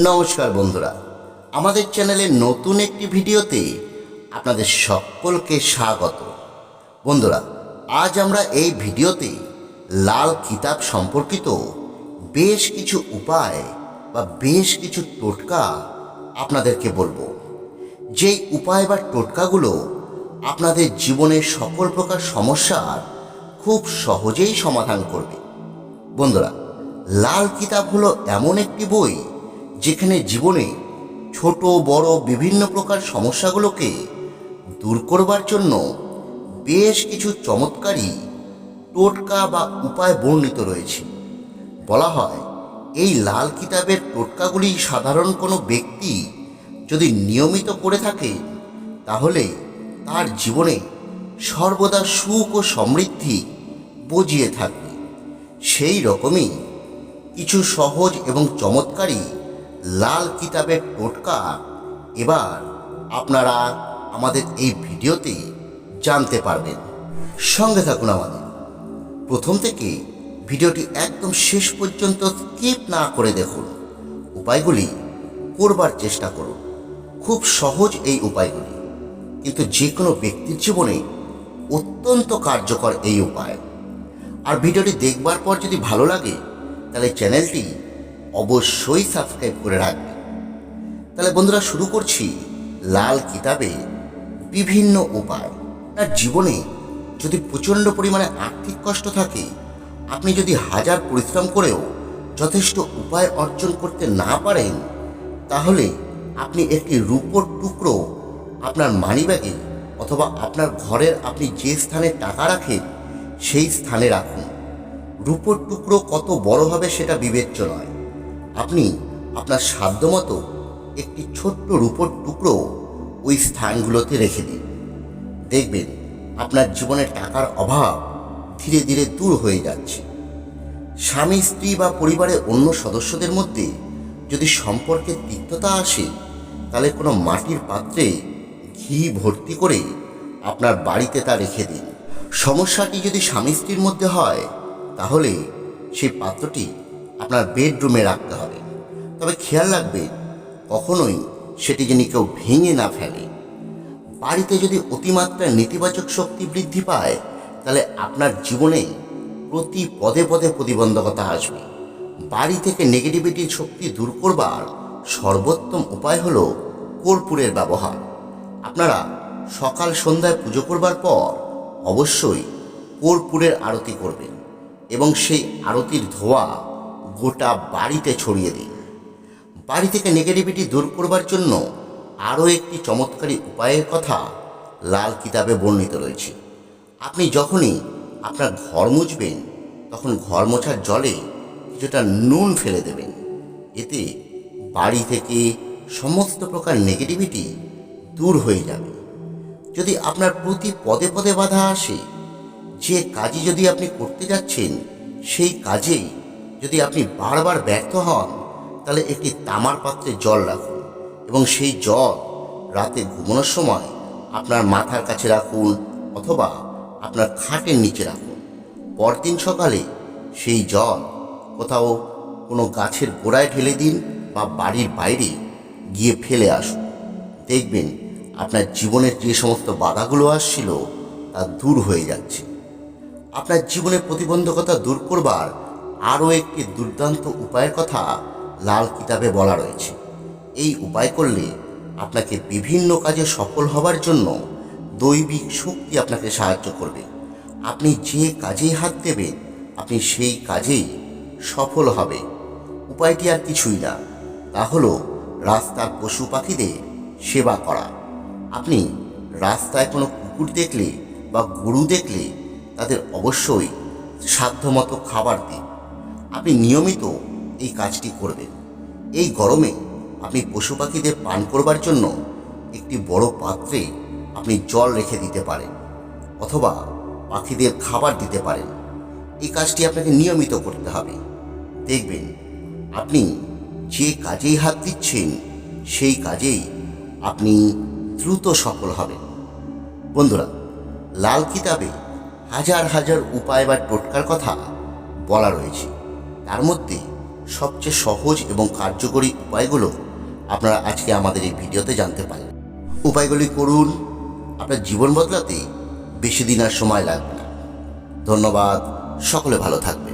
নমস্কার বন্ধুরা। আমাদের চ্যানেলে নতুন একটি ভিডিওতে আপনাদের সকলকে স্বাগত। বন্ধুরা, আজ আমরা এই ভিডিওতে লাল কিতাব সম্পর্কিত বেশ কিছু উপায় বা বেশ কিছু টোটকা আপনাদেরকে বলব। যেই উপায় বা টোটকাগুলো আপনাদের জীবনের সকল প্রকার সমস্যার খুব সহজেই সমাধান করবে। বন্ধুরা, লাল কিতাব হলো এমন একটি বই যেখানে জীবনে ছোট, বড়, বিভিন্ন প্রকার সমস্যাগুলোকে দূর করবার জন্য বেশ কিছু চমৎকারী টোটকা বা উপায় বর্ণিত রয়েছে। বলা হয়, এই লাল কিতাবের টোটকাগুলি সাধারণ কোনো ব্যক্তি যদি নিয়মিত করে থাকে, তাহলে তার জীবনে সর্বদা সুখ ও সমৃদ্ধি বজিয়ে থাকবে। সেই রকমই কিছু সহজ এবং চমৎকারী লাল কিতাবের টোটকা। এবার আপনারা আমাদের এই ভিডিওতে জানতে পারবেন। সঙ্গে থাকুন আমাদের। প্রথম থেকে ভিডিওটি একদম শেষ পর্যন্ত স্কিপ না করে দেখুন। উপায়গুলি করবার চেষ্টা করুন। খুব সহজ এই উপায়গুলি। কিন্তু যে কোনো ব্যক্তির জীবনে অত্যন্ত কার্যকর এই উপায়। আর ভিডিওটি দেখবার পর যদি ভালো লাগে, তাহলে চ্যানেলটি অবশ্যই সাবস্ক্রাইব করে রাখবেন তাহলে বন্ধুরা, শুরু করছি লাল কিতাবে বিভিন্ন উপায়। তার জীবনে যদি প্রচণ্ড পরিমাণে আর্থিক কষ্ট থাকে, আপনি যদি হাজার পরিশ্রম করেও যথেষ্ট উপায় অর্জন করতে না পারেন, তাহলে আপনি একটি রূপোর টুকরো আপনার মানিব্যাগে অথবা আপনার ঘরের আপনি যে স্থানে টাকা রাখেন, সেই স্থানে রাখুন। রূপোর টুকরো কত বড় হবে সেটা বিবেচ্য নয়। আপনি আপনার সাধ্যমতো একটি ছোট্ট রূপোর টুকরো ওই স্থানগুলোতে রেখে দিন। দেখবেন আপনার জীবনে টাকার অভাব ধীরে ধীরে দূর হয়ে যাচ্ছে। স্বামী, স্ত্রী বা পরিবারের অন্য সদস্যদের মধ্যে যদি সম্পর্কে তিক্ততা আসে, তাহলে কোনো মাটির পাত্রে ঘি ভর্তি করে আপনার বাড়িতে তা রেখে দিন। সমস্যাটি যদি স্বামী, স্ত্রীর মধ্যে হয়, তাহলে সেই পাত্রটি আপনার বেডরুমে রাখতে হবে। তবে খেয়াল রাখবেন কখনোই সেটি যেন কেউ ভেঙে না ফেলে। বাড়িতে যদি অতিমাত্রায় নেতিবাচক শক্তি বৃদ্ধি পায়, তাহলে আপনার জীবনে প্রতি পদে পদে প্রতিবন্ধকতা আসবে। বাড়ি থেকে নেগেটিভিটির শক্তি দূর করবার সর্বোত্তম উপায় হল কর্পূরের ব্যবহার। আপনারা সকাল সন্ধ্যায় পুজো করবার পর অবশ্যই কর্পূরের আরতি করবেন এবং সেই আরতির ধোয়া গোটা বাড়িতে ছড়িয়ে দিন বাড়ি থেকে নেগেটিভিটি দূর করবার জন্য আরও একটি চমৎকারী উপায়ের কথা লাল কিতাবে বর্ণিত রয়েছে। আপনি যখনই আপনার ঘর মুছবেন, তখন ঘর মোছার জলে কিছুটা নুন ফেলে দেবেন। এতে বাড়ি থেকে সমস্ত প্রকার নেগেটিভিটি দূর হয়ে যাবে। যদি আপনার প্রতি পদে পদে বাধা আসে, যে কাজই যদি আপনি করতে যাচ্ছেন, সেই কাজেই যদি আপনি বারবার ব্যর্থ হন, তাহলে একটি তামার পাত্রে জল রাখুন এবং সেই জল রাতে ঘুমানোর সময় আপনার মাথার কাছে রাখুন অথবা আপনার খাটের নিচে রাখুন। পরদিন সকালে সেই জল কোথাও কোনো গাছের গোড়ায় ঢেলে দিন বা বাড়ির বাইরে গিয়ে ফেলে আসুন। দেখবেন আপনার জীবনের যে সমস্ত বাধাগুলো আসছিল তা দূর হয়ে যাচ্ছে। আপনার জীবনের প্রতিবন্ধকতা দূর করবার আরও একটি দুর্দান্ত উপায়ের কথা লাল কিতাবে বলা রয়েছে। এই উপায় করলে আপনাকে বিভিন্ন কাজে সফল হবার জন্য দৈবিক শক্তি আপনাকে সাহায্য করবে। আপনি যে কাজেই হাত দেবেন, আপনি সেই কাজেই সফল হবে। উপায়টি আর কিছুই না, তা হলো রাস্তার পশু পাখিদের সেবা করা। আপনি রাস্তায় কোনো কুকুর দেখলে বা গরু দেখলে তাদের অবশ্যই সাধ্যমতো খাবার দিন। আপনি নিয়মিত এই কাজটি করবেন। এই গরমে আপনি পশু পাখিদের পান করবার জন্য একটি বড় পাত্রে আপনি জল রেখে দিতে পারেন অথবা পাখিদের খাবার দিতে পারেন। এই কাজটি আপনাকে নিয়মিত করতে হবে। দেখবেন, আপনি যে কাজেই হাত দিচ্ছেন, সেই কাজেই আপনি দ্রুত সফল হবেন। বন্ধুরা, লাল কিতাবে হাজার হাজার উপায় বা টোটকার কথা বলা রয়েছে। তার মধ্যে সবচেয়ে সহজ এবং কার্যকরী উপায়গুলো আপনারা আজকে আমাদের এই ভিডিওতে জানতে পারেন। উপায়গুলি করুন, আপনার জীবন বদলাতে বেশি দিন আর সময় লাগবে না। ধন্যবাদ, সকলে ভালো থাকবে